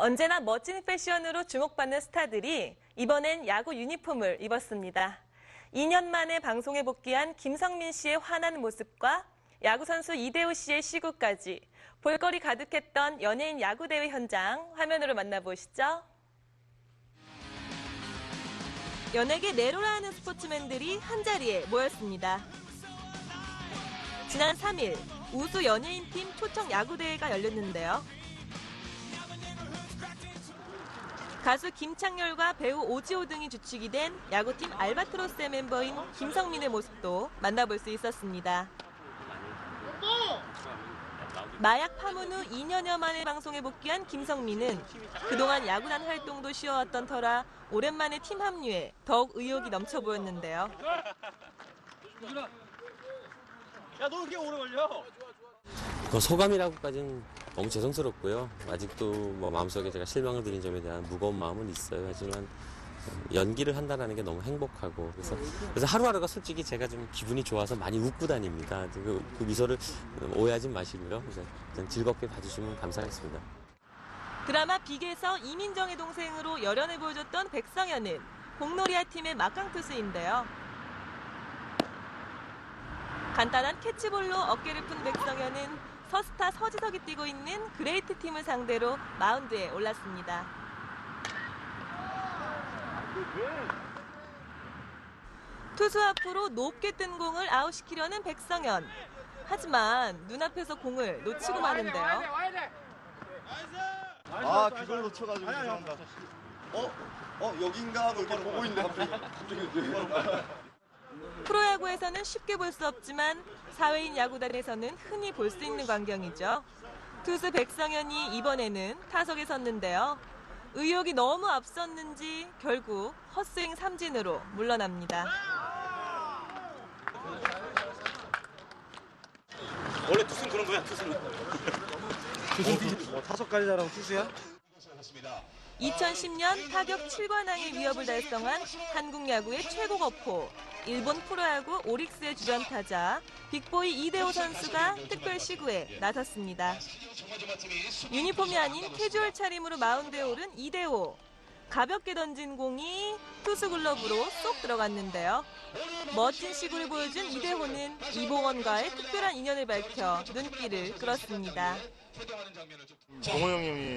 언제나 멋진 패션으로 주목받는 스타들이 이번엔 야구 유니폼을 입었습니다. 2년 만에 방송에 복귀한 김성민 씨의 환한 모습과 야구선수 이대호 씨의 시구까지 볼거리 가득했던 연예인 야구대회 현장 화면으로 만나보시죠. 연예계 내로라 하는 스포츠맨들이 한자리에 모였습니다. 지난 3일 우수 연예인팀 초청 야구대회가 열렸는데요. 가수 김창렬과 배우 오지호 등이 주축이 된 야구팀 알바트로스의 멤버인 김성민의 모습도 만나볼 수 있었습니다. 마약 파문 후 2년여 만에 방송에 복귀한 김성민은 그동안 야구단 활동도 쉬어왔던 터라 오랜만에 팀 합류에 더욱 의욕이 넘쳐 보였는데요. 야, 너 그렇게 오래 걸려? 그 소감이라고까지는 너무 죄송스럽고요. 아직도 뭐 마음속에 제가 실망을 드린 점에 대한 무거운 마음은 있어요. 하지만 연기를 한다는 게 너무 행복하고 그래서 그래서 하루하루가 솔직히 제가 좀 기분이 좋아서 많이 웃고 다닙니다. 그, 그 미소를 오해하지 마시고요. 그냥 즐겁게 봐주시면 감사하겠습니다. 드라마 빅에서 이민정의 동생으로 열연을 보여줬던 백성현은 공놀이아 팀의 막강 투수인데요. 간단한 캐치볼로 어깨를 푼 백성현은 서스타 서지석이 뛰고 있는 그레이트 팀을 상대로 마운드에 올랐습니다. 투수 앞으로 높게 뜬 공을 아웃시키려는 백성현. 하지만 눈앞에서 공을 놓치고 마는데요. 아 그걸 놓쳐가지고 죄송합니다. 어? 어 여긴가 하고 이렇게 보고 있는데 갑자기 갑자기 프로야구에서는 쉽게 볼 수 없지만 사회인 야구단에서는 흔히 볼 수 있는 광경이죠. 투수 백성현이 이번에는 타석에 섰는데요. 의욕이 너무 앞섰는지 결국 헛스윙 삼진으로 물러납니다. 원래 투수는 그런 거야, 투수는. 뭐 타석까지 잘하고 투수야? 2010년 타격 7관왕의 위협을 달성한 한국 야구의 최고 거포, 일본 프로야구 오릭스의 주전 타자 빅보이 이대호 선수가 특별 시구에 나섰습니다. 유니폼이 아닌 캐주얼 차림으로 마운드에 오른 이대호. 가볍게 던진 공이 투수 글러브로 쏙 들어갔는데요. 멋진 시구를 보여준 이대호는 이봉원과의 특별한 인연을 밝혀 눈길을 끌었습니다. 정호 형님이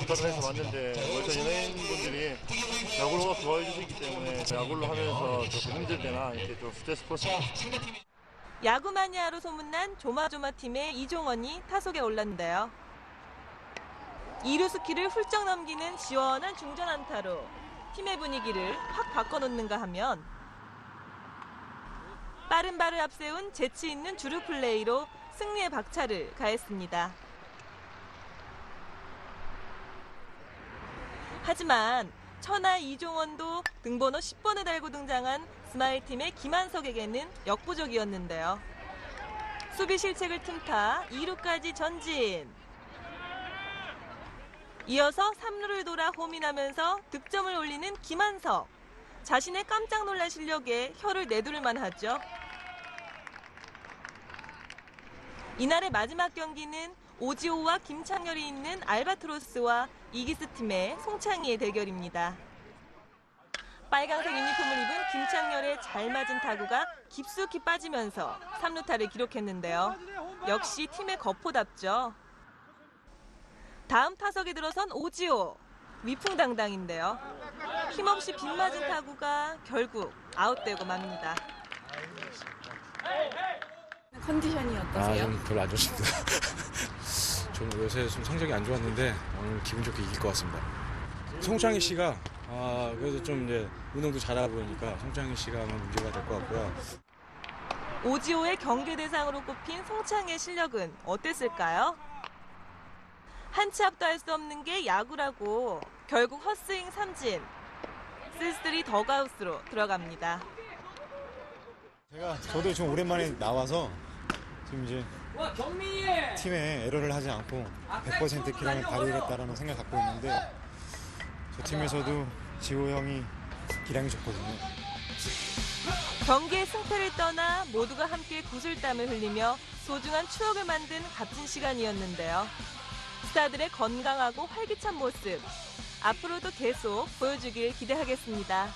부탁을 해서 왔는데 월전 연예인분들이 야구를 좋아해 주시기 때문에 야구를 하면서 조금 힘들 때나 이렇게 좀 스트레스 풀 야구 마니아로 소문난 조마조마 팀의 이종원이 타석에 올랐는데요. 이루스 키를 훌쩍 넘기는 시원한 중전 안타로 팀의 분위기를 확 바꿔놓는가 하면 빠른 발을 앞세운 재치 있는 주루 플레이로 승리의 박차를 가했습니다. 하지만 천하 이종원도 등번호 10번을 달고 등장한 스마일팀의 김한석에게는 역부족이었는데요. 수비 실책을 틈타 2루까지 전진. 이어서 3루를 돌아 홈인하면서 득점을 올리는 김한석. 자신의 깜짝 놀랄 실력에 혀를 내두를만 하죠. 이날의 마지막 경기는 오지호와 김창렬이 있는 알바트로스와 이기스 팀의 송창희의 대결입니다. 빨간색 유니폼을 입은 김창렬의 잘 맞은 타구가 깊숙이 빠지면서 3루타를 기록했는데요. 역시 팀의 거포답죠. 다음 타석에 들어선 오지호. 위풍당당인데요. 힘없이 빗맞은 타구가 결국 아웃되고 맙니다. 컨디션이 아, 어떠세요? 좀 별로 안 좋습니다. 좀 요새 좀 성적이 안 좋았는데 오늘 기분 좋게 이길 것 같습니다. 송창희 씨가 아, 그래도 좀 이제 운동도 잘하고 보니까 송창희 씨가 아마 문제가 될 것 같고요. 오지호의 경계 대상으로 꼽힌 송창의 실력은 어땠을까요? 한치 앞도 할 수 없는 게 야구라고 결국 헛스윙 삼진. 쓸쓸히 더가우스로 들어갑니다. 제가 저도 좀 오랜만에 나와서 지금 이제 팀에 에러를 하지 않고 100% 기량을 발휘했다라는 생각 갖고 있는데 저 팀에서도 지호 형이 기량이 좋거든요. 경기의 승패를 떠나 모두가 함께 구슬땀을 흘리며 소중한 추억을 만든 값진 시간이었는데요. 스타들의 건강하고 활기찬 모습 앞으로도 계속 보여주길 기대하겠습니다.